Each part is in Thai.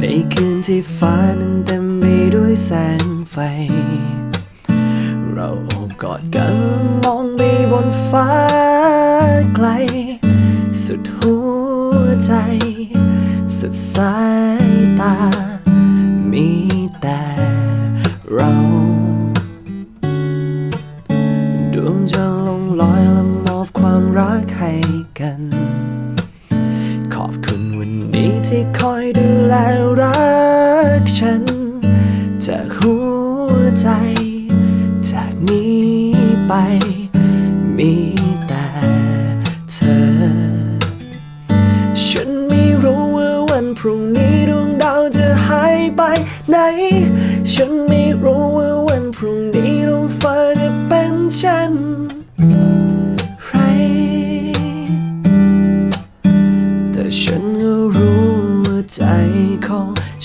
ในคืนที่ฟ้านั้นเต็มไปด้วยแสงไฟ เราโอบกอดกันและมองไปบนฟ้าไกล สุดหัวใจ สุดสายตา มีแต่เราดวงจะลงลอยและมอบความรักให้กันีที่คอยดูแลรักฉัน จากหัวใจ จากนี้ไป มีแต่เธอ ฉันไม่รู้ว่าวันพรุ่งนี้ดวงดาวจะหายไปไหน ฉันไม่รู้ว่าวันพรุ่งนี้ดวงฟ้าจะเป็นเช่น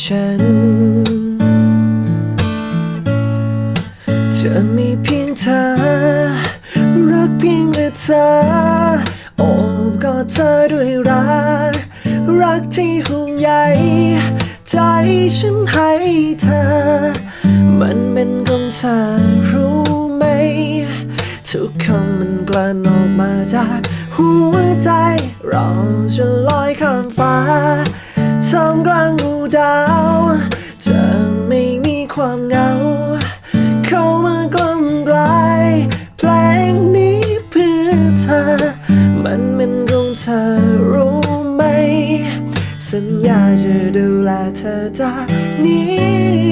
ฉัน จะมีเพียงเธอ รักเพียงแต่เธอ โอบกอดเธอด้วยรัก รักที่ห่วงใยใจฉันให้เธอ มันเป็นของเธอรู้ไหม ทุกคำมันกลั่นออกมาจากหัวใจ เราจะลอยข้ามฟ้า ความเหงา เข้ามากล้ำกลายเพลงนี้เพื่อเธอ มันเป็นของเธอรู้ไหม สัญญาจะดูแลเธอจากนี้